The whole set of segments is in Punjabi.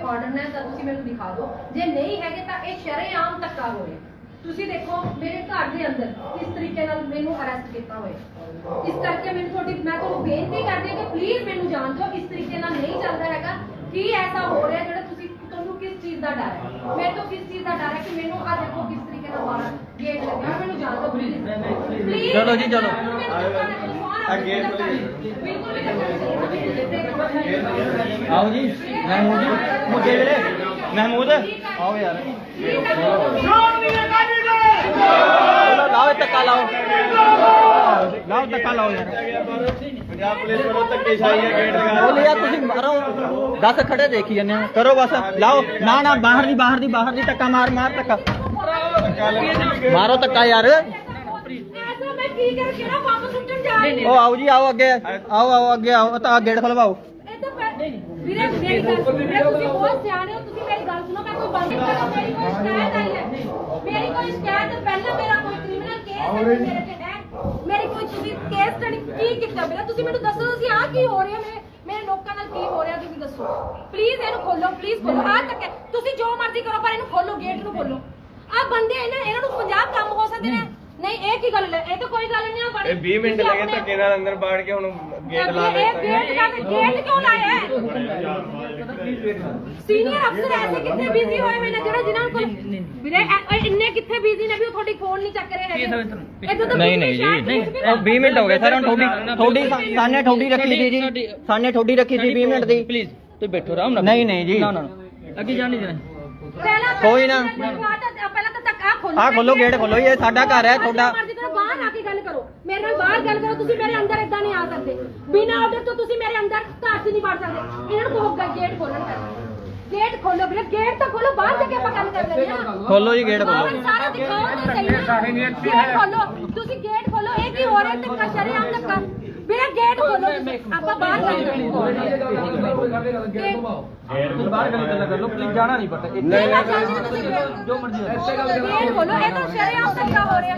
ਕੋਈ ਆਰਡਰ ਹੈ ਤਾਂ ਤੁਸੀਂ ਮੈਨੂੰ ਦਿਖਾ ਦਿਓ। ਜੇ ਨਹੀਂ ਹੈਗੇ ਤਾਂ ਇਹ ਸ਼ਰੇਆਮ ਧੱਕਾ ਹੋ ਰਿਹਾ ਤੁਸੀਂ ਦੇਖੋ ਮੇਰੇ ਘਰ ਦੇ ਅੰਦਰ ਕਿਸ ਤਰੀਕੇ ਨਾਲ ਮੈਨੂੰ ਅਰੈਸਟ ਕੀਤਾ ਹੋਇਆ। ਇਸ ਕਰਕੇ ਮੈਨੂੰ ਤੁਹਾਡੀ ਮੈਂ ਤੁਹਾਨੂੰ ਬੇਨਤੀ ਕਰਦੀ ਹਾਂ ਕਿ ਪਲੀਜ਼ ਮੈਨੂੰ ਜਾਣ ਦਿਓ ਇਸ ਤਰੀਕੇ ਨਾਲ ਨਹੀਂ ਚੱਲਦਾ ਹੈਗਾ। ਕੀ ਐਸਾ ਹੋ ਰਿਹਾ ਜਿਹੜਾ ਤੁਸੀਂ ਤੁਹਾਨੂੰ ਕਿਸ ਚੀਜ਼ ਦਾ ਡਰ ਹੈ? ਮੇਰੇ ਤੋਂ ਕਿਸ ਚੀਜ਼ ਦਾ ਡਰ ਹੈ ਕਿ ਮੈਨੂੰ ਆ ਦੇਖੋ ਕਿਸ ਤਰੀਕੇ ਨਾਲ ਬਾਹਰ ਗੇਟ ਲੱਗਿਆ। ਮੈਨੂੰ ਜਾਣ ਦਿਓ ਪਲੀਜ਼ ਚਲੋ ਜੀ, ਚਲੋ। ਆ ਗੇਟ ਬਿਲਕੁਲ ਵੀ ਧੱਕਾ ਨਹੀਂ ਆਓ ਜੀ ਮਹਿਮੂਦ ਜੀ ਮੁੱਦੇ ਵੀਰੇ ਮਹਿਮੂਦ ਆਓ ਯਾਰ। ਲਾਓ ਧੱਕਾ ਲਾਓ। ਲਾਓ ਧੱਕਾ ਲਾਓ ਯਾਰ। ਪੰਜਾਬ ਪੁਲਿਸ ਵੱਲੋਂ ਧੱਕੇਸ਼ਾਹੀ ਹੈ ਗੇਟ ਲਗਾ ਬੋਲੇ ਯਾਰ ਤੁਸੀਂ ਮਾਰੋ। 10 ਖੜੇ ਦੇਖੀ ਜਾਂਦੇ ਹੋ। ਕਰੋ ਬਸ ਲਾਓ। ਨਾ ਨਾ ਬਾਹਰ ਦੀ ਬਾਹਰ ਦੀ ਬਾਹਰ ਦੀ ਧੱਕਾ ਮਾਰ ਮਾਰ ਧੱਕਾ ਮਾਰੋ ਧੱਕਾ ਯਾਰ। ਉਹ ਆਓ ਜੀ ਆਓ ਅੱਗੇ। ਆਓ ਆਓ ਅੱਗੇ ਆਓ। ਤਾਂ ਗੇਟ ਖਲਵਾਓ। ਵੀਰੇ ਮੇਰੀ ਗੱਲ ਸੁਣੋ ਤੁਸੀਂ ਬਹੁਤ ਸਿਆਣੇ ਹੋ ਤੁਸੀਂ ਮੇਰੀ ਗੱਲ ਸੁਣੋ ਮੈਂ ਕੋਈ ਬੰਦ ਕਰਾਂ ਮੇਰੀ ਕੋਈ ਸ਼ਿਕਾਇਤ ਆਈ ਹੈ। ਮੇਰੀ ਕੋਈ ਸ਼ਿਕਾਇਤ ਹੈ, ਪਹਿਲਾਂ ਮੇਰਾ ਕੋਈ ਕ੍ਰਿਮੀਨਲ ਕੇਸ ਹੈ ਮੇਰੇ ਤੇ ਹੈ? ਮੇਰੀ ਕੋਈ ਤੁਸੀਂ ਕੇਸ ਸਟੱਡੀ ਕੀ ਕੀਤਾ ਵੀਰੇ? ਤੁਸੀਂ ਮੈਨੂੰ ਦੱਸੋ ਤੁਸੀਂ ਆਹ ਕੀ ਹੋ ਰਿਹਾ ਮੇਰੇ ਮੇਰੇ ਲੋਕਾਂ ਨਾਲ ਕੀ ਹੋ ਰਿਹਾ ਤੁਸੀਂ ਦੱਸੋ। ਪਲੀਜ਼ ਇਹਨੂੰ ਖੋਲੋ ਪਲੀਜ਼ ਖੋਲੋ। ਆਹ ਤੱਕ ਹੈ। ਤੁਸੀਂ ਜੋ ਮਰਜ਼ੀ ਕਰੋ ਪਰ ਇਹਨੂੰ ਖੋਲੋ ਗੇਟ ਨੂੰ ਖੋਲੋ। ਆਹ ਬੰਦੇ ਇਹਨਾਂ ਇਹਨਾਂ ਨੂੰ 50 ਕੰਮ ਹੋ ਸਕਦੇ ਨੇ। ਨਹੀਂ ਇਹ ਕੀ ਗੱਲ ਹੈ ਇਹ ਤਾਂ ਕੋਈ ਗੱਲ ਨਹੀਂ ਆ ਬੜੀ ਇਹ 20 ਮਿੰਟ ਤੁਸੀਂ ਲੱਗੇ ਆਪਣੇ- ਧੱਕੇ ਨਾਲ ਅੰਦਰ ਬਾੜ ਕੇ ਹੁਣ ਗੇਟ ਲਾ ਇਹ ਦਿੱਤਾ ਗੇਟ ਦਾ ਗੇਟ ਕਿਉਂ ਲਾਇਆ ਹੈ? ਸੀਨੀਅਰ ਅਫਸਰ ਐਸੇ ਕਿੱਥੇ ਬਿਜ਼ੀ ਹੋਏ ਹੋਏ ਨੇ ਜਿਹੜੇ ਜਿਨ੍ਹਾਂ ਕੋਲ ਵੀਰੇ ਐ- ਇਹ ਇੰਨੇ ਕਿੱਥੇ ਬਿਜ਼ੀ ਨੇ ਵੀ ਉਹ ਤੁਹਾਡੀ ਫੋਨ ਨਹੀਂ ਚੱਕ ਰਹੇ ਹੈਗੇ। ਇੱਥੇ ਤਾਂ ਨਹੀਂ ਨਹੀਂ ਜੀ। ਨਹੀਂ 20 ਮਿੰਟ ਹੋ ਗਏ। ਸਰ ਹੁਣ ਤੁਹਾਡੀ ਤੁਹਾਡੀ ਸਾ- ਸਾਨੇ ਤੁਹਾਡੀ ਰੱਖੀ ਸੀ ਜੀ। ਸਾਨੇ ਤੁਹਾਡੀ ਰੱਖੀ ਸੀ 20 ਮਿੰਟ ਦੀ। ਪਲੀਜ਼ ਤੁਸੀਂ ਬੈਠੋ ਆਰਾਮ ਨਾਲ ਨਹੀਂ ਨਹੀਂ ਜੀ। ਨਾ ਨਾ ਨਾ। ਅੱਗੇ ਜਾਣ ਨਹੀਂ ਦੇਣਾ। ਪਹਿਲਾਂ ਕੋਈ ਨਾ। ਪਹਿਲਾਂ ਆ ਖੋਲੋ ਗੇਟ ਖੋਲੋ, ਇਹ ਸਾਡਾ ਘਰ ਹੈ, ਤੁਹਾਡਾ। ਮਰਜ਼ੀ ਕਰੋ ਬਾਹਰ ਆ ਕੇ ਗੱਲ ਕਰੋ। ਮੇਰੇ ਨਾਲ ਬਾਹਰ ਗੱਲ ਕਰੋ ਤੁਸੀਂ ਮੇਰੇ ਅੰਦਰ ਇਦਾਂ ਨਹੀਂ ਆ ਸਕਦੇ। ਬਿਨਾਂ ਆਰਡਰ ਤੋਂ ਤੁਸੀਂ ਮੇਰੇ ਅੰਦਰ ਘਰ 'ਚ ਨਹੀਂ ਵੜ ਸਕਦੇ। ਇਹਨਾਂ ਨੂੰ ਕਹੋ ਗੇਟ ਖੋਲਣ ਗੇਟ ਖੋਲੋ ਵੀਰੇ ਗੇਟ ਤਾਂ ਖੋਲੋ ਬਾਹਰ ਜਾ ਕੇ ਆਪਾਂ ਗੱਲ ਕਰ ਲੈਂਦੇ ਹਾਂ। ਖੋਲੋ ਜੀ ਗੇਟ ਖੋਲੋ। ਸਾਰਾ ਦਿਖਾਓ ਤਾਂ ਸਹੀ ਨਾ ਗੇਟ ਖੋਲੋ। ਤੁਸੀਂ ਗੇਟ ਖੋਲੋ ਇਹ ਕੀ ਹੋ ਰਿਹਾ ਧੱਕਾ ਸ਼ਰੇਆਮ ਧੱਕਾ? ਵੀਰੇ ਗੇਟ ਖੋਲੋ ਤੁਸੀਂ। ਆਪਾਂ ਬਾਹਰ ਤੁਸੀਂ ਬਾਹਰ ਗੱਲ ਕਰ ਲਓ ਪਲੀਜ਼ ਜਾਣਾ ਨਹੀਂ ਪਤਾ। ਨਹੀਂ ਹਾਂ ਜੋ ਮਰਜ਼ੀ। ਗੇਟ ਖੋਲੋ ਇਹ ਤਾਂ ਸ਼ਰੇਆਮ ਧੱਕਾ ਹੋ ਰਿਹਾ।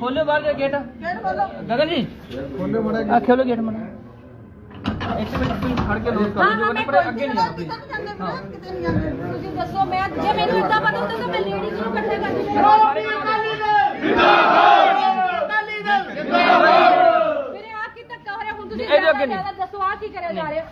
ਖੋਲੋ ਬਾਹਰ ਜਾ ਗੇਟ। ਗੇਟ ਖੋਲੋ। ਗਗਨ ਜੀ। ਖੋਲੋ ਮੜਾ ਆ ਖੋਲੋ ਗੇਟ ਮੜਾ ਇੱਕ ਮਿੰਟ ਤੁਸੀਂ ਖੜ ਕੇ ਨੋਟ ਹਾਂ ਕਰੋ ਹਾਂ ਜੀ ਪਰ ਅੱਗੇ ਨਹੀਂ ਜਾਣਾ please। ਤੁਸੀਂ ਦੱਸੋ ਮੈਂ ਜੇ ਮੈਨੂੰ ਇਦਾਂ ਪਤਾ ਹੁੰਦਾ ਤਾਂ ਮੈਂ ਲੇਡੀਜ਼ ਨੂੰ ਇਕੱਠੇ ਕਰਦੀ। ਮੇਰੇ ਆ ਕੀ ਧੱਕਾ ਹੋ ਰਿਹਾ ਹੁਣ ਤੁਸੀਂ ਇਹਦੇ ਅੱਗੇ ਜ਼ਿਆਦਾ ਦੱਸੋ ਆ ਕੀ ਕਰਿਆ ਜਾ ਰਿਹਾ?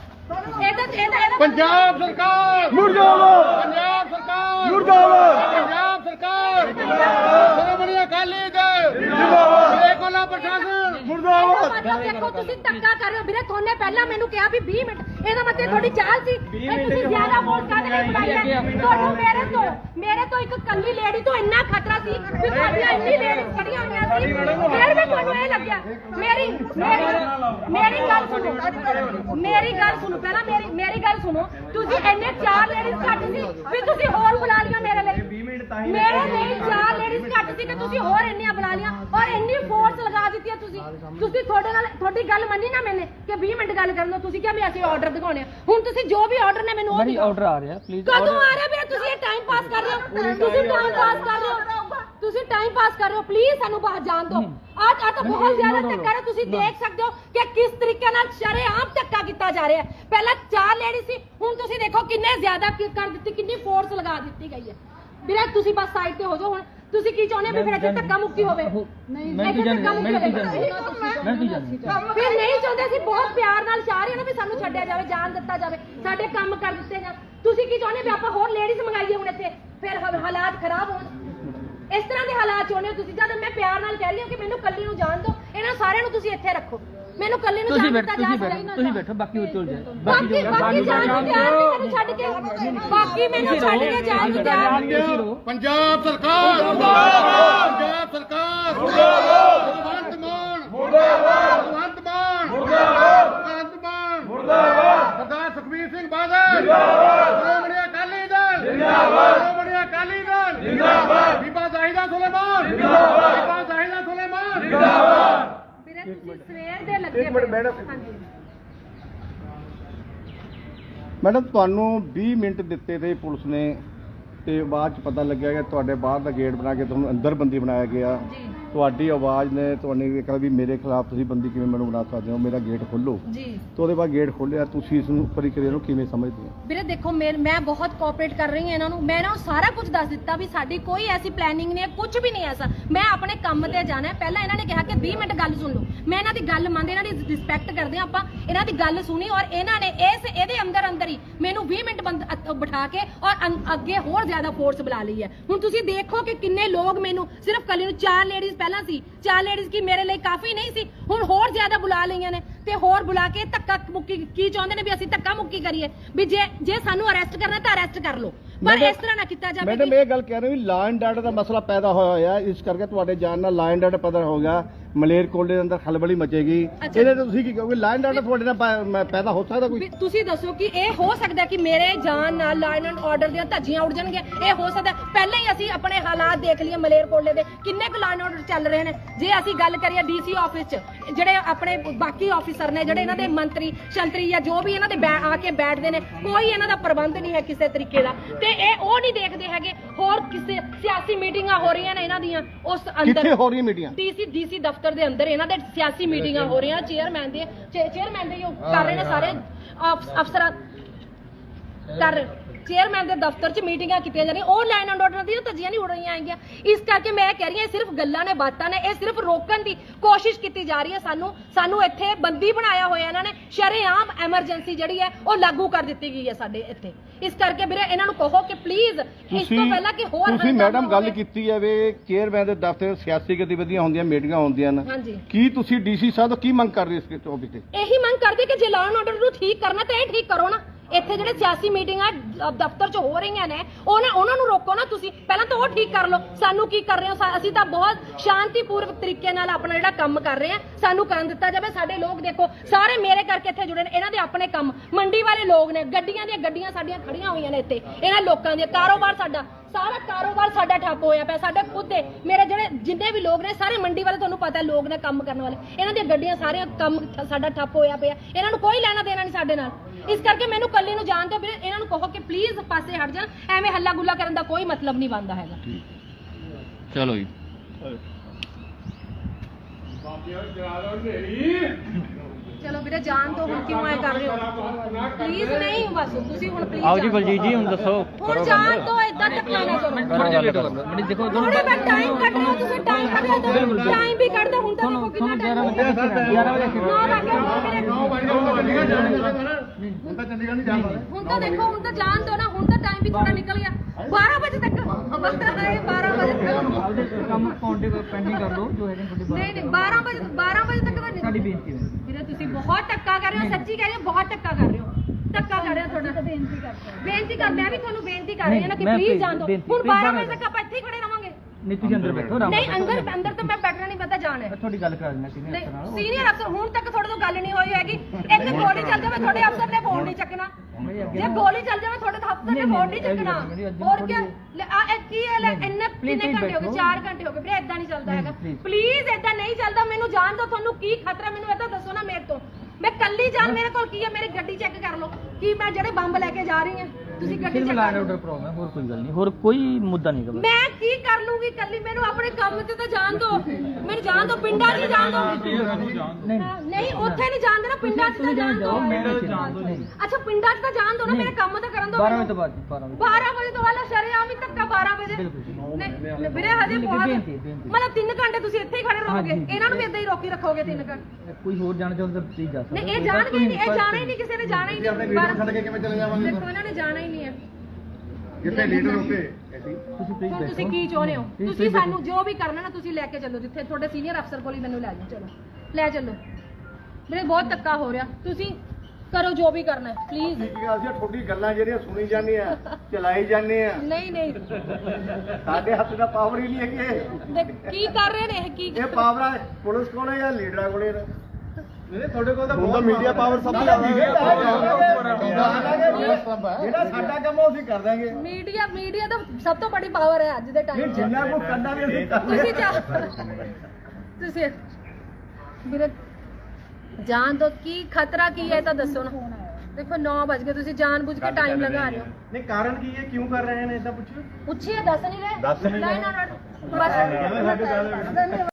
ਇਹ ਇਹ ਇਹਦਾ ਪੰਜਾਬ ਸਰਕਾਰ! ਮੁਰਦਾਬਾਦ! ਪੰਜਾਬ ਸਰਕਾਰ! ਮੁਰਦਾਬਾਦ! ਪੰਜਾਬ ਸਰਕਾਰ! ਸ਼੍ਰੋਮਣੀ ਅਕਾਲੀ ਦਲ! ਜਿੰਦਾਬਾਦ ਕੋਲਾ ਪ੍ਰਸ਼ਾਸਨ! ਮੁਰਦਾਬਾਦ ਮਤਲਬ ਦੇਖੋ ਤੁਸੀਂ ਧੱਕਾ ਕਰ ਰਹੇ ਹੋ। ਵੀਰੇ ਤੁਹਾਨੇ ਪਹਿਲਾਂ ਮੈਨੂੰ ਕਿਹਾ ਵੀ 20 ਮਿੰਟ। ਇਹਦਾ ਮਤਲਬ ਤੁਹਾਡੀ ਚਾਲ ਸੀ। ਇਹ ਤੁਸੀਂ ਜ਼ਿਆਦਾ ਵੋਟ ਕਾਹਦੇ ਲਈ ਬਣਾਈ ਹੈ? ਤੁਹਾਨੂੰ ਮੇਰੇ ਤੋਂ ਮੇਰੇ ਤੋਂ ਇੱਕ ਕੱਲੀ ਲੇਡੀ ਤੋਂ ਇੰਨਾ ਖਤਰਾ ਸੀ ਵੀ ਤੁਹਾਡੀਆਂ ਇੰਨੀ ਲੇਡੀਜ਼ ਖੜੀਆਂ ਹੋਈਆਂ ਸੀ। ਫਿਰ ਵੀ ਤੁਹਾਨੂੰ ਇਹ ਲੱਗਿਆ ਮੇਰੀ ਮੇਰੀ ਗੱਲ ਸੁਣੋ। ਮੇਰੀ ਗੱਲ ਸੁਣੋ। ਪਹਿਲਾਂ ਮੇਰੀ ਮੇਰੀ ਗੱਲ ਸੁਣੋ। ਤੁਸੀਂ ਇੰਨੇ ਚਾਰ ਲੇਡੀਜ਼ ਘੱਟ ਸੀ ਵੀ ਤੁਸੀਂ ਹੋਰ ਬੁਲਾ ਲਿਆ ਮੇਰੇ ਲਈ। ਮੇਰੇ ਲਈ ਚਾਰ ਲੇਡੀਜ਼ ਘੱਟ ਸੀ ਕਿ ਤੁਸੀਂ ਹੋਰ ਇੰਨੀਆਂ ਬੁਲਾ ਲਿਆ। ਔਰ ਇੰਨੀ ਫੋਰਸ ਲਗਾ ਦਿੱਤੀ ਹੈ ਤੁਸੀਂ ਤੁਸੀਂ ਤੁਹਾਡੇ ਨਾਲ ਤੁਹਾਡੀ ਗੱਲ ਮੰਨੀ ਨਾ ਮੈਨੇ ਕਿ 20 ਮਿੰਟ ਗੱਲ ਕਰਨ ਦੋ ਤੁਸੀਂ ਕਿਹਾ ਵੀ ਅਸੀਂ ਆਰਡਰ ਦਿਖਾਉਣੇ ਆ। ਹੁਣ ਤੁਸੀਂ ਜੋ ਵੀ ਆਰਡਰ ਨੇ ਮੈਨੂੰ ਉਹ ਨਹੀਂ ਦਿਖਾਓ। ਆਰਡਰ ਆ ਰਿਹਾ ਪਲੀਜ਼ ਕਦੋਂ ਆ ਰਿਹਾ ਵੀਰੇ? ਤੁਸੀਂ ਇਹ ਟਾਈਮ ਪਾਸ ਕਰ ਰਹੇ ਹੋ। ਤੁਸੀਂ ਟਾਈਮ ਪਾਸ ਕਰ ਰਹੇ ਹੋ। ਤੁਸੀਂ ਟਾਈਮ ਪਾਸ ਕਰ ਰਹੇ ਹੋ। ਪਲੀਜ਼ ਸਾਨੂੰ ਬਾਹਰ ਜਾਣ ਦਿਓ। ਅੱਜ ਆ ਤਾਂ ਬਹੁਤ ਜ਼ਿਆਦਾ ਧੱਕਾ ਹੈ। ਤੁਸੀਂ ਦੇਖ ਸਕਦੇ ਹੋ ਕਿ ਕਿਸ ਤਰੀਕੇ ਨਾਲ ਸ਼ਰੇਆਮ ਧੱਕਾ ਕੀਤਾ ਜਾ ਰਿਹਾ ਹੈ। ਪਹਿਲਾਂ ਚਾਰ ਲੇਡੀ ਸੀ ਹੁਣ ਤੁਸੀਂ ਦੇਖੋ ਕਿੰਨੇ ਜ਼ਿਆਦਾ ਕੀ ਕਰ ਦਿੱਤੀ ਕਿੰਨੀ ਫੋਰਸ ਲਗਾ ਦਿੱਤੀ ਗਈ ਹੈ। ਵੀਰੇ ਤੁਸੀਂ ਬਸ ਸਾਈਡ ਤੇ ਹੋ ਜਾਓ ਹੁਣ। ਤੁਸੀਂ ਕੀ ਚਾਹੁੰਦੇ ਹੋ ਵੀ ਫਿਰ ਇੱਥੇ ਧੱਕਾ ਮੁੱਕੀ ਹੋਵੇ? ਨਹੀਂ ਮੈਂ ਕੀ ਇੱਥੇ ਧੱਕਾ ਜਾਣੀ ਮੈਂ ਮੁੱਕੀ ਕੀ ਮੈਂ ਕੀ ਜਾਣੀ? ਫਿਰ ਨਹੀਂ ਚਾਹੁੰਦੇ ਸੀ ਬਹੁਤ ਪਿਆਰ ਨਾਲ ਚਾਹ ਰਹੇ ਨਾ ਵੀ ਸਾਨੂੰ ਛੱਡਿਆ ਜਾਵੇ ਜਾਨ ਦਿੱਤਾ ਜਾਵੇ। ਸਾਡੇ ਕੰਮ ਕਰ ਦਿੱਤੇ ਜਾਣ। ਤੁਸੀਂ ਕੀ ਚਾਹੁੰਦੇ ਵੀ ਆਪਾਂ ਹੋਰ ਲੇਡੀਜ਼ ਮੰਗਾਈਏ ਹੁਣ ਇੱਥੇ? ਫਿਰ ਹ- ਹਾਲਾਤ ਖਰਾਬ ਹੋਣ। ਇਸ ਤਰ੍ਹਾਂ ਦੇ ਹਾਲਾਤ ਚਾਹੁੰਦੇ ਹੋ ਤੁਸੀਂ। ਜਦ ਮੈਂ ਪਿਆਰ ਨਾਲ ਕਹਿ ਰਹੀ ਹਾਂ ਕਿ ਮੈਨੂੰ ਕੱਲੀ ਨੂੰ ਜਾਣ ਦਿਓ ਇਹਨਾਂ ਸਾਰਿਆਂ ਨੂੰ ਤੁਸੀਂ ਇੱਥੇ ਰੱਖੋ। ਮੈਨੂੰ ਕੱਲੀ ਨੂੰ ਤੁਸੀਂ ਜਾਣ ਬੈਠੋ ਦਿੱਤਾ ਜਾ ਤੁਸੀਂ ਸਕਦਾ ਬੈਠੋ ਤੁਸੀਂ ਬੈਠੋ ਬਾਕੀ ਉਹ ਚਲ ਜਾਏ ਬਾਕੀ ਬਾਕੀ ਜਾਣ ਨੂੰ ਤਿਆਰ ਨਹੀਂ ਮੈਨੂੰ ਛੱਡ ਕੇ। ਬਾਕੀ ਮੈਨੂੰ ਛੱਡ ਕੇ ਜਾਣ ਨੂੰ ਤਿਆਰ ਨਹੀਂ। ਤੁਸੀਂ ਰਹੋ। ਪੰਜਾਬ ਸਰਕਾਰ। ਮੁਰਦਾਬਾਦ। ਪੰਜਾਬ ਸਰਕਾਰ। ਮੁਰਦਾਬਾਦ। ਭਗਵੰਤ ਮਾਨ। ਮੁਰਦਾਬਾਦ। ਭਗਵੰਤ ਮਾਨ। ਮੁਰਦਾਬਾਦ। ਭਗਵੰਤ ਮਾਨ। ਮੁਰਦਾਬਾਦ। ਸਰਦਾਰ ਸੁਖਬੀਰ ਸਿੰਘ ਬਾਦਲ। ਜਿੰਦਾਬਾਦ। ਸ਼੍ਰੋਮਣੀ ਅਕਾਲੀ ਦਲ। ਜਿੰਦਾਬਾਦ। ਸ਼੍ਰੋਮਣੀ ਅਕਾਲੀ ਦਲ। ਜਿੰਦਾਬਾਦ। ਬੀਬਾ ਜ਼ਾਹਿਦਾ ਸੁਲੇਮਾਨ। ਜਿੰਦਾਬਾਦ। ਬੀਬਾ ਜ਼ਾਹਿਦਾ ਸੁਲੇਮਾਨ ਜਿੰਦਾਬਾਦ ਵੀਰੇ ਤੁਸੀਂ ਹਾਂਜੀ ਮੈਡਮ। ਤੁਹਾਨੂੰ 20 ਮਿੰਟ ਦਿੱਤੇ ਤੇ ਪੁਲਿਸ ਨੇ ਤੇ ਬਾਅਦ ਚ ਪਤਾ ਲੱਗਿਆ ਕਿ ਤੁਹਾਡੇ ਬਾਹਰ ਦਾ ਗੇਟ ਬਣਾ ਕੇ ਤੁਹਾਨੂੰ ਅੰਦਰ ਬੰਦੀ ਬਣਾਇਆ ਗਿਆ। ਤੁਹਾਡੀ ਆਵਾਜ਼ ਨੇ ਤੁਹਾਨੂੰ ਇਹ ਕਿਹਾ ਵੀ ਮੇਰੇ ਖਿਲਾਫ ਤੁਸੀਂ ਬੰਦੀ ਕਿਵੇਂ ਮੈਨੂੰ ਬਣਾ ਸਕਦੇ ਹੋ ਮੇਰਾ ਗੇਟ ਖੋਲੋ ਜੀ। ਤੇ ਉਹਦੇ ਬਾਅਦ ਗੇਟ ਖੋਲਿਆ ਤੁਸੀਂ ਇਸ ਨੂੰ ਪ੍ਰਕਿਰਿਆ ਨੂੰ ਕਿਵੇਂ ਸਮਝਦੇ ਹੋ? ਵੀਰੇ ਦੇਖੋ ਮੈਂ ਮੈਂ ਬਹੁਤ ਕੋਆਪਰੇਟ ਕਰ ਰਹੀ ਹਾਂ ਇਹਨਾਂ ਨੂੰ। ਮੈਂ ਨੂੰ ਸਾਰਾ ਕੁਝ ਦੱਸ ਦਿੱਤਾ ਵੀ ਸਾਡੀ ਕੋਈ ਐਸੀ ਪਲੈਨਿੰਗ ਨਹੀਂ ਹੈ ਕੁਝ ਵੀ ਨਹੀਂ ਐਸਾ ਮੈਂ ਆਪਣੇ ਕੰਮ ਤੇ ਜਾਣਾ ਹੈ। ਪਹਿਲਾਂ ਇਹਨਾਂ ਨੇ ਕਿਹਾ ਕਿ 20 ਮਿੰਟ ਗੱਲ ਸੁਣ ਲਓ। ਮੈਂ ਇਹਨਾਂ ਦੀ ਗੱਲ ਮੰਨਦੇ ਇਹਨਾਂ ਦੀ ਰਿਸਪੈਕਟ ਕਰਦੇ ਹਾਂ ਆਪਾਂ। ਇਹਨਾਂ ਦੀ ਗੱਲ ਸੁਣੀ ਔਰ ਇਹਨਾਂ ਨੇ ਇਸ ਇਹਦੇ ਅੰਦਰ ਅੰਦਰ ਹੀ ਮੈਨੂੰ 20 ਮਿੰਟ ਬੰਦ ਅ- ਬਿਠਾ ਕੇ ਔਰ ਅੰ- ਅੱਗੇ ਹੋਰ ਜ਼ਿਆਦਾ ਫੋਰਸ ਬੁਲਾ ਲਈ ਹੈ। ਹੁਣ ਤੁਸੀਂ ਦੇਖੋ ਕਿ ਕਿੰਨੇ ਲੋਕ ਮੈਨੂੰ ਸਿਰਫ ਕੱਲੀ ਨੂੰ ਚਾਰ ਲੇਡੀਜ਼ ਪਹਿਲਾਂ ਸੀ। ਚਾਰ ਲੇਡੀਜ਼ ਕੀ ਮੇਰੇ ਲਈ ਕਾਫੀ ਨਹੀਂ ਸੀ? ਹੁਣ ਹੋਰ ਜ਼ਿਆਦਾ ਬੁਲਾ ਲਈਆਂ ਨੇ ਤੇ ਹੋਰ ਬੁਲਾ ਕੇ ਧੱਕਾ ਮੁੱਕੀ ਕੀ ਚਾਹੁੰਦੇ ਨੇ ਵੀ ਅਸੀਂ ਧੱਕਾ ਮੁੱਕੀ ਕਰੀਏ? ਵੀ ਜੇ ਜੇ ਸਾਨੂੰ ਅਰੈਸਟ ਕਰਨਾ ਤਾਂ ਅਰੈਸਟ ਕਰ ਲਓ। ਪਰ ਮੈਡਮ- ਇਸ ਤਰ੍ਹਾਂ ਨਾ ਕੀਤਾ ਜਾਵੇ ਮੈਡਮ ਕਿ ਇਹ ਗੱਲ ਕਹਿ ਰਹੇ ਵੀ ਲਾ ਐਂਡ ਆਰਡਰ ਦਾ ਮਸਲਾ ਪੈਦਾ ਹੋਇਆ ਹੋਇਆ ਇਸ ਕਰਕੇ ਤੁਹਾਡੇ ਜਾਣ ਨਾਲ ਲਾ ਐਂਡ ਆਰਡਰ ਪੈਦਾ ਹੋ ਗਿਆ। ਮਲੇਰ ਕੋਲੇ ਦੇ ਅੰਦਰ ਖਲਬਲੀ ਮਚੇਗੀ। ਅੱਛਾ। ਇਹਦੇ ਤੇ ਤੁਸੀਂ ਕੀ ਕਹੋਗੇ? ਲਾ ਐਂਡ ਆਰਡਰ ਤੁਹਾਡੇ ਨਾਲ ਪੈ- ਮੈਂ ਪੈਦਾ ਹੋ ਸਕਦਾ ਕੋਈ? ਤੁਸੀਂ ਦੱਸੋ ਕਿ ਇਹ ਹੋ ਸਕਦਾ ਕਿ ਮੇਰੇ ਜਾਨ ਨਾਲ ਲਾਈਨ ਐਂਡ ਆਰਡਰ ਦੀਆਂ ਧੱਜੀਆਂ ਉੱਡ ਜਾਣਗੀਆਂ? ਇਹ ਹੋ ਸਕਦਾ ਪਹਿਲਾਂ ਹੀ ਅਸੀਂ ਆਪਣੇ ਹਾਲਾਤ ਦੇਖ ਲਈਏ ਮਲੇਰਕੋਟਲੇ ਦੇ। ਕਿੰਨੇ ਕੁ ਲਾਈਨ ਆਰਡਰ ਚੱਲ ਰਹੇ ਨੇ? ਜੇ ਅਸੀਂ ਗੱਲ ਕਰੀਏ ਡੀਸੀ ਆਫਿਸ 'ਚ ਜਿਹੜੇ ਆਪਣੇ ਬਾਕੀ ਆਫੀਸਰ ਨੇ ਜਿਹੜੇ ਇਹਨਾਂ ਦੇ ਮੰਤਰੀ ਸ਼ੰਤਰੀ ਜਾਂ ਜੋ ਵੀ ਇਹਨਾਂ ਦੇ ਬੈ- ਆ ਕੇ ਬੈਠਦੇ ਨੇ ਕੋਈ ਇਹਨਾਂ ਦਾ ਪ੍ਰਬੰਧ ਨਹੀਂ ਹੈ ਕਿਸੇ ਤਰੀਕੇ ਦਾ। ਤੇ ਇਹ ਉਹ ਨਹੀਂ ਦੇਖਦੇ ਹੈਗੇ ਹੋਰ ਕਿਸੇ ਸਿਆਸੀ ਮੀਟਿੰਗਾਂ ਹੋ ਰਹੀਆਂ ਨੇ ਇਹਨਾਂ ਦੀਆਂ ਉਸ ਕਿੱਥੇ ਅੰਦਰ ਹੋ ਰਹੀਆਂ ਮੀਟਿੰਗਾਂ ਡੀਸੀ ਡੀਸੀ ਦਫ਼ਤਰ ਦੇ ਅੰਦਰ ਇਹਨਾਂ ਦੇ ਸਿਆਸੀ ਮੀਟਿੰਗਾਂ ਹੋ ਰਹੀਆਂ ਚੇਅਰਮੈਨ ਦੇ ਚੇਅਰਮੈਨ ਦੇ ਉਹ ਕਰ ਰਹੇ ਨੇ ਸਾਰੇ ਅਫ- ਅਫਸਰਾਂ ਕਰ ਚੇਅਰਮੈਨ ਦੇ ਦਫ਼ਤਰ 'ਚ ਮੀਟਿੰਗਾਂ ਕੀਤੀਆਂ ਜਾ ਰਹੀਆਂ ਉਹ ਲਾਈਨ ਐਂਡ ਆਰਡਰ ਦੀਆਂ ਧੱਜੀਆਂ ਨਹੀਂ ਉੜ ਰਹੀਆਂ ਹੈਗੀਆਂ ਇਸ ਕਰਕੇ ਮੈਂ ਕਹਿ ਰਹੀ ਹਾਂ ਇਹ ਸਿਰਫ ਗੱਲਾਂ ਨੇ ਬਾਤਾਂ ਨੇ ਇਹ ਸਿਰਫ ਰੋਕਣ ਦੀ ਕੋਸ਼ਿਸ਼ ਕੀਤੀ ਜਾ ਰਹੀ ਹੈ ਸਾਨੂੰ। ਸਾਨੂੰ ਇੱਥੇ ਬੰਦੀ ਬਣਾਇਆ ਹੋਇਆ ਇਹਨਾਂ ਨੇ ਸ਼ਰੇਆਮ ਐਮਰਜੈਂਸੀ ਜਿਹੜੀ ਹੈ ਉਹ ਲਾਗੂ ਕਰ ਦਿੱਤੀ ਗਈ ਹੈ ਸਾਡੇ ਇੱਥੇ। ਇਸ ਕਰਕੇ ਵੀਰੇ ਇਹਨਾਂ ਨੂੰ ਕਹੋ ਕਿ ਪਲੀਜ਼ ਇਸ ਤੋਂ ਪਹਿਲਾਂ ਕਿ ਹੋਰ ਤੁਸੀਂ ਮੈਡਮ ਗੱਲ। ਕੀਤੀ ਹੈ ਵੀ ਚੇਅਰਮੈਨ ਦੇ ਦਫ਼ਤਰ ਸਿਆਸੀ ਗਤੀਵਿਧੀਆਂ ਹੁੰਦੀਆਂ ਮੀਟਿੰਗਾਂ ਹੁੰਦੀਆਂ ਨੇ। ਕੀ ਤੁਸੀਂ ਡੀਸੀ ਸਾਹਿਬ ਕੀ ਮੰਗ ਕਰ ਰਹੇ ਇਸ ਟੌਪਿਕ ਤੇ? ਇਹੀ ਮੰਗ ਕਰਦੇ ਕਿ ਜੇ ਲਾਅ ਆਰਡਰ ਨੂੰ ਠੀਕ ਕਰਨਾ ਤਾਂ ਇਹ ਠੀਕ ਕਰੋ ਨਾ। ਇੱਥੇ ਜਿਹੜੇ ਸਿਆਸੀ ਮੀਟਿੰਗਾਂ ਦ- ਦਫ਼ਤਰ 'ਚ ਹੋ ਰਹੀਆਂ ਨੇ ਉਹਨਾਂ ਉਹਨਾਂ ਨੂੰ ਰੋਕੋ ਨਾ ਤੁਸੀਂ। ਪਹਿਲਾਂ ਤਾਂ ਉਹ ਠੀਕ ਕਰ ਲਓ। ਸਾਨੂੰ ਕੀ ਕਰ ਰਹੇ ਹੋ? ਸਾ- ਅਸੀਂ ਤਾਂ ਬਹੁਤ ਸ਼ਾਂਤੀਪੂਰਵਕ ਤਰੀਕੇ ਨਾਲ ਆਪਣਾ ਜਿਹੜਾ ਕੰਮ ਕਰ ਰਹੇ ਹਾਂ। ਸਾਨੂੰ ਕਰਨ ਦਿੱਤਾ ਜਾਵੇ। ਸਾਡੇ ਲੋਕ ਦੇਖੋ, ਸਾਰੇ ਮੇਰੇ ਕਰਕੇ ਇੱਥੇ ਜੁੜੇ ਨੇ। ਇਹਨਾਂ ਦੇ ਆਪਣੇ ਕੰਮ। ਮੰਡੀ ਵਾਲੇ ਲੋਕ ਨੇ। ਗੱਡੀਆਂ ਦੀਆਂ ਗੱਡੀਆਂ ਸਾਡੀਆਂ ਖੜੀਆਂ ਹੋਈਆਂ ਨੇ ਇੱਥੇ। ਇਹਨਾਂ ਲੋਕਾਂ ਦੇ ਕਾਰੋਬਾਰ ਸਾਡਾ, ਸਾਰਾ ਕਾਰੋਬਾਰ ਸਾਡਾ ਠੱਪ ਹੋਇਆ ਪਿਆ। ਸਾਡੇ ਖੁਦ ਦੇ, ਮੇਰੇ ਜਿਹੜੇ ਜਿੰਨੇ ਵੀ ਲੋਕ ਨੇ, ਸਾਰੇ ਮੰਡੀ ਵਾਲੇ ਤੁਹਾਨੂੰ ਪਤਾ ਲੋਕ ਨੇ ਕੰਮ ਕਰਨ ਵਾਲੇ। ਇਹਨਾਂ ਦੀਆਂ ਗੱਡੀਆਂ ਸਾਰੀਆਂ ਕੰਮ ਠ- ਸਾਡਾ ਠੱਪ ਹੋਇਆ ਪਿਆ। ਇਹਨਾਂ ਨੂੰ ਕੋਈ ਲੈਣਾ ਦੇਣਾ ਨਹੀਂ ਸਾਡੇ ਨਾਲ। ਇਸ ਕਰਕੇ ਮੈਨੂੰ ਕੱਲੀ ਨੂੰ ਜਾਣ ਦਿਓ ਵੀਰੇ ਇਹਨਾਂ ਨੂੰ ਕਹੋ ਕਿ ਪਲੀਜ਼ ਪਾਸੇ ਹਟ ਜਾਣ। ਐਵੇਂ ਹੱਲਾ ਗੁੱਲਾ ਕਰਨ ਦਾ ਕੋਈ ਮਤਲਬ ਨਹੀਂ ਬਣਦਾ ਹੈਗਾ। ਚਲੋ ਜੀ। ਚਲੋ ਵੀਰੇ ਜਾਣ ਤੋਂ ਹੁਣ ਕਿਉਂ ਐ ਕਰ ਰਹੇ ਹੋ? ਪਲੀਜ਼ ਨਹੀਂ ਬਸ ਤੁਸੀਂ ਹੁਣ ਪਲੀਜ਼ ਆਓ ਜੀ ਬਲਜੀਤ ਜੀ ਹੁਣ ਦੱਸੋ ਹੁਣ ਜਾਣ ਤੋਂ ਇਦਾਂ ਧੱਕਾ ਨਾ ਕਰੋ। ਮੈਨੂੰ ਦੇਖੋ ਦੋਨੋਂ ਮੈਂ ਟਾਈਮ ਕੱਢ ਰਿਹਾ ਤੁਸੀਂ ਟਾਈਮ ਕੱਢ ਲਿਆ ਟਾਈਮ ਵੀ ਕੱਢ ਦਿਓ। ਹੁਣ ਤਾਂ ਦੇਖੋ ਕਿੰਨਾ ਟਾਈਮ ਹੋ ਗਿਆ। 11 ਵਜੇ ਨੌ ਲੱਗ ਗਏ। ਹੁਣ ਹੁਣ ਤਾਂ ਚੰਡੀਗੜ੍ਹ ਨਹੀਂ ਜਾ ਸਕਦੇ। ਹੁਣ ਤਾਂ ਦੇਖੋ ਹੁਣ ਤਾਂ ਜਾਣ ਦੋ ਨਾ ਹੁਣ ਤਾਂ ਟਾਈਮ ਵੀ ਥੋੜਾ ਨਿਕਲ ਗਿਆ? 12 ਵਜੇ ਤੱਕ। ਬਸ ਇਹ 12 ਵਜੇ ਤੱਕ। ਆਪਦੇ ਕੰਮ ਕਾਉਂਟਿੰਗ ਪੈਂਡਿੰਗ ਕਰ ਲਓ ਜੋ ਹੈਗੇ ਤੁਹਾਡੇ ਨਹੀਂ ਨਹੀਂ 12 ਵਜੇ 12 ਵਜੇ ਤੱਕ ਤਾਂ ਸਾਡੀ ਨਹੀਂ ਬੇਨਤੀ ਹੈ। ਵੀਰੇ ਤੁਸੀਂ ਬਹੁਤ ਧੱਕਾ ਕਰ ਰਹੇ ਹੋ ਸੱਚੀ ਕਹਿ ਰਹੇ ਹੋ ਬਹੁਤ ਧੱਕਾ ਕਰ ਰਹੇ ਹੋ। ਧੱਕਾ ਕਰ ਰਿਹਾ ਤੁਹਾਡਾ। ਬੇਨਤੀ ਕਰ ਬੇਨਤੀ ਕਰ ਮੈਂ ਵੀ ਤੁਹਾਨੂੰ ਬੇਨਤੀ ਕਰ ਰਹੀ ਹਾਂ ਨਾ ਕਿ ਪਲੀਜ਼ ਜਾਣ ਦਿਓ। ਹੁਣ 12 ਬੇਨਤੀ ਵਜੇ ਤੱਕ ਆਪਾਂ ਇੱਥੇ ਹੀ ਖੜੇ ਨਹੀਂ ਤੁਸੀਂ ਅੰਦਰ ਬੈਠੋ ਆਰਾਮ ਨਹੀਂ ਅੰਦਰ ਅੰਦਰ। ਤਾਂ ਮੈਂ ਬੈਠਣਾ ਨਹੀਂ ਪਤਾ ਜਾਣਾ ਹੈ। ਤੁਹਾਡੀ ਗੱਲ ਕਰਾ ਦਿੰਦਾ ਸੀਨੀਅਰ ਅਫਸਰ ਨਾਲ ਸੀਨੀਅਰ ਅਫਸਰ ਹੁਣ ਤੱਕ ਤੁਹਾਡੇ ਤੋਂ ਗੱਲ ਨਹੀਂ ਹੋਈ ਹੈਗੀ। ਇੱਕ ਗੋਲੀ ਚੱਲ ਜਾਵੇ ਤੁਹਾਡੇ ਅਫਸਰ ਨੇ ਫੋਨ ਨਹੀਂ ਚੱਕਣਾ। ਅੱਗੇ ਜੇ ਗੋਲੀ ਚੱਲ ਜਾਵੇ ਤੁਹਾਡੇ ਤਾਂ ਅਫਸਰ ਨੇ ਨਹੀਂ, ਫੋਨ ਨਹੀਂ ਨਹੀਂ, ਚੱਕਣਾ। ਮੇਰੀ ਹੋਰ ਥੋੜ੍ਹੀ ਕੀ ਲੈ, ਆ ਇਹ ਕੀ ਹੈ? ਲੈ ਨਹੀਂ, ਇੰਨੇ please, ਕਿੰਨੇ please ਘੰਟੇ ਹੋ ਗਏ? ਬੈਠੋ। 4 ਘੰਟੇ ਹੋ ਗਏ ਵੀਰੇ ਇਦਾਂ ਨਹੀਂ ਚੱਲਦਾ ਹੈਗਾ। please। ਪਲੀਜ਼ ਇਦਾਂ ਨਹੀਂ ਚੱਲਦਾ ਮੈਨੂੰ ਜਾਣ ਦਿਓ ਤੁਹਾਨੂੰ ਕੀ ਖਤਰਾ ਮੈਨੂੰ ਇਹ ਤਾਂ ਦੱਸੋ ਨਾ ਮੇਰੇ ਤੋਂ। ਮੈਂ ਕੱਲੀ ਜਾਣ ਮੇਰੇ ਕੋਲ ਕੀ ਹੈ ਮੇਰੀ ਗੱਡੀ ਚੈੱਕ ਕਰ ਲਓ। ਕੀ ਮੈਂ ਜਿਹੜੇ ਬੰਬ ਲੈ ਕੇ ਜਾ ਰਹੀ ਹਾਂ ਤੁਸੀਂ ਗੱਡੀ ਚੈੱਕ ਕਰ ਆਰਡਰ ਲਓ। ਪ੍ਰੋਬਲਮ ਹੈ ਹੋਰ ਕੋਈ ਗੱਲ ਨਹੀਂ ਹੋਰ ਕੋਈ ਮੁੱਦਾ ਨਹੀਂ ਗਾ ਮੈਂ ਕੀ ਕਰ ਲੂੰਗੀ ਕੱਲੀ? ਮੈਨੂੰ ਆਪਣੇ ਕੰਮ ਤੇ ਤਾਂ ਜਾਣ ਦਿਓ। ਮੈਨੂੰ ਜਾਣ ਦਿਓ ਪਿੰਡਾਂ 'ਚ ਜਾਣ ਦਿਓ। ਨਹੀਂ ਨਹੀਂ। ਉੱਥੇ ਨਹੀਂ ਜਾਣ ਦੇਣਾ ਪਿੰਡਾਂ 'ਚ ਤਾਂ ਜਾਣ ਦਿਓ। ਅੱਛਾ ਪਿੰਡਾਂ 'ਚ ਤਾਂ ਜਾਣ ਦਿਓ ਨਾ ਮੇਰੇ ਕੰਮ ਤਾਂ ਕਰਨ ਦਿਓ 12 ਮੈਨੂੰ। ਵਜੇ ਤੋਂ ਬਾਅਦ 12 ਵਜੇ 12 ਵਜੇ ਤੋਂ ਬਾਅਦ ਸ਼ਰੇਆਮ ਹੀ ਧੱਕਾ 12 ਵਜੇ। ਨਹੀਂ ਵੀਰੇ ਹਜੇ ਬੇਨਤੀ, ਬਹੁਤ ਬੇਨਤੀ, ਬੇਨਤੀ। ਮਤਲਬ 3 ਘੰਟੇ ਤੁਸੀਂ ਇੱਥੇ ਹੀ ਖੜੇ ਰਹੋਗੇ। ਹਾਂਜੀ। ਇਹਨਾਂ ਨੂੰ ਵੀ ਇਦਾਂ ਹੀ ਰੋਕੀ ਰੱਖੋਗੇ 3 ਘੰਟੇ। ਕੋਈ ਹੋਰ ਜਾਣਾ ਚਾਹੁੰਦਾ ਤਾਂ ਪਲੀਜ਼ ਜਾ ਸਕਦਾ ਨਹੀਂ ਇਹ ਜਾਣਗੇ ਹੀ ਨਹੀਂ ਇਹ ਜਾਣਾ ਹੀ ਨਹੀਂ ਕਿਸੇ ਨੇ ਜਾਣਾ ਹੀ ਆਪਣੇ ਨਹੀਂ। ਵੀਡੀਓ ਛੱਡ ਕੇ ਕਿਵੇਂ ਚਲੇ ਜਾਵਾਂਗੇ? ਦੇਖੋ ਇਹਨਾਂ ਨੇ ਜਾਣਾ ਹੀ ਨਹੀਂ ਹੈ। ਜਿੱਥੇ ਲੀਡਰ ਉੱਤੇ ਅਸੀਂ ਤੁਸੀਂ ਪਲੀਜ਼ ਹੁਣ ਬੈਠੋ ਤੁਸੀਂ ਕੀ ਚਾਹੁੰਦੇ ਹੋ? ਤੁਸੀਂ ਸਾਨੂੰ ਜੋ ਵੀ ਕਰਨਾ ਨਾ ਤੁਸੀਂ ਲੈ ਕੇ ਚੱਲੋ। ਜਿੱਥੇ ਤੁਹਾਡੇ ਸੀਨੀਅਰ ਅਫਸਰ ਕੋਲ ਹੀ ਮੈਨੂੰ ਲੈ ਜਾਓ। ਚਲੋ। ਲੈ ਚੱਲੋ। ਵੀਰੇ ਬਹੁਤ ਧੱਕਾ ਹੋ ਰਿਹਾ। ਤੁਸੀਂ ਕਰੋ ਜੋ ਵੀ ਕਰਨਾ ਹੈ ਪਲੀਜ਼ ਕੀ ਗੱਲ ਸੀ ਤੁਹਾਡੀ ਗੱਲਾਂ ਜਿਹੜੀਆਂ ਸੁਣੀ ਜਾਂਦੀਆਂ ਚਲਾਈ ਜਾਂਦੇ ਆ ਨਹੀਂ ਨਹੀਂ। ਸਾਡੇ ਹੱਥ ਦਾ ਪਾਵਰ ਹੀ ਨਹੀਂ ਹੈਗੀ। ਦੇਖ, ਕੀ ਕਰ ਰਹੇ ਨੇ ਇਹ? ਕੀ ਇਹ ਪਾਵਰ ਪੁਲਿਸ ਕੋਲ ਹੈ ਜਾਂ ਲੀਡਰਾਂ ਕੋਲੇ? ਨੇ ਨਹੀਂ ਤੁਹਾਡੇ ਕੋਲ ਤਾਂ ਬਹੁਤ ਮੀਡੀਆ ਪਾਵਰ ਸਭ ਤੋਂ ਜਿਹੜਾ ਸਾਡਾ ਕੰਮ ਉਹ ਅਸੀਂ ਕਰ ਦਾਂਗੇ। ਮੀਡੀਆ ਮੀਡੀਆ ਤਾਂ ਸਭ ਤੋਂ ਬੜੀ ਪਾਵਰ ਹੈ ਅੱਜ ਦੇ ਟਾਈਮ 'ਚ ਜਿੰਨਾ ਕੋ ਕਰਨਾ ਵੀ ਅਸੀਂ ਕਰ ਤੁਸੀਂ ਜਾ ਤੁਸੀਂ ਵੀਰੇ ਜਾਣ ਦੋ ਕੀ ਖਤਰਾ ਕੀ ਹੈ ਇਹ ਤਾਂ ਦੱਸੋ ਨਾ। ਦੇਖੋ 9 ਵਜ ਗਏ ਤੁਸੀਂ ਜਾਣ ਬੁੱਝ ਕੇ ਟਾਈਮ ਲਗਾ ਰਹੇ ਹੋ। ਨਹੀਂ ਕਾਰਨ ਕੀ ਹੈ? ਕਿਉਂ ਕਰ ਰਹੇ ਨੇ? ਇਦਾਂ ਪੁੱਛੋ। ਪੁੱਛੀਏ ਦੱਸ ਨਹੀਂ ਰਹੇ? ਦੱਸ ਨਹੀਂ ਰਹੇ। ਨਹੀਂ, ਨਾ, ਨਾ, ਬਸ।